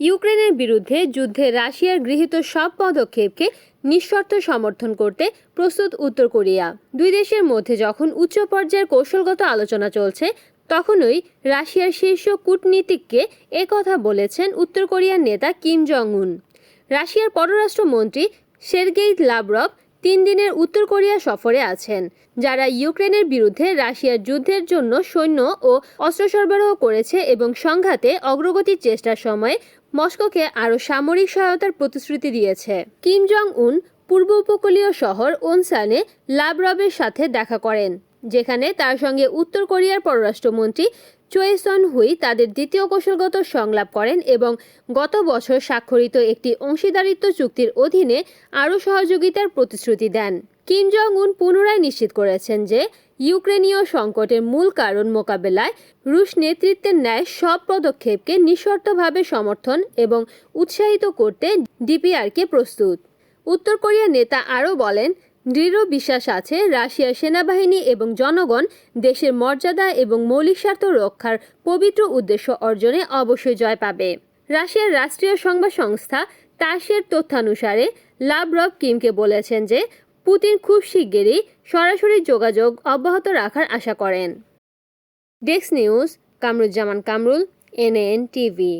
ইউক্রেনের বিরুদ্ধে যুদ্ধে রাশিয়ার গৃহীত সব পদক্ষেপকে নিঃশর্ত সমর্থন করতে প্রস্তুত উত্তর কোরিয়া। দুই দেশের মধ্যে যখন উচ্চ পর্যায়ের কৌশলগত আলোচনা চলছে, তখনই রাশিয়ার শীর্ষ কূটনীতিককে কথা বলেছেন উত্তর কোরিয়ার নেতা কিম জং উন রাশিয়ার পররাষ্ট্রমন্ত্রী সের্গেই লাভরভ তিন দিনের উত্তর কোরিয়া সফরে আছেন, যারা ইউক্রেনের বিরুদ্ধে রাশিয়ার যুদ্ধের জন্য সৈন্য ও অস্ত্র সরবরাহ করেছে এবং সংঘাতে অগ্রগতির চেষ্টার সময় মস্কোকে আরও সামরিক সহায়তার প্রতিশ্রুতি দিয়েছে। কিম জং উন পূর্ব উপকূলীয় শহর ওনসানে লাভরবের সাথে দেখা করেন। যেখানে তার সঙ্গে উত্তর কোরিয়ার পররাষ্ট্রমন্ত্রী চোয়েসন হুই তাদের দ্বিতীয় কৌশলগত সংলাপ করেন এবং গত বছর স্বাক্ষরিত একটি অংশীদারিত্ব চুক্তির অধীনে আরও সহযোগিতার প্রতিশ্রুতি দেন। কিম জং উন পুনরায় নিশ্চিত করেছেন যে ইউক্রেনীয় সংকটের মূল কারণ মোকাবেলায় রুশ নেতৃত্বের ন্যায় সব পদক্ষেপকে নিঃশর্তভাবে সমর্থন এবং উৎসাহিত করতে ডিপিআরকে প্রস্তুত। উত্তর কোরিয়ার নেতা আরও বলেন দৃঢ় বিশ্বাস আছে রাশিয়ার সেনাবাহিনী এবং জনগণ দেশের মর্যাদা এবং মৌলিক স্বার্থ রক্ষার পবিত্র উদ্দেশ্য অর্জনে অবশ্যই জয় পাবে। রাশিয়ার রাষ্ট্রীয় সংবাদ সংস্থা তাসের তথ্যানুসারে লাভরভ কিমকে বলেছেন যে, পুতিন খুব শিগগিরই সরাসরি যোগাযোগ অব্যাহত রাখার আশা করেন। Desk news, Kamruzzaman Kamrul, NN TV.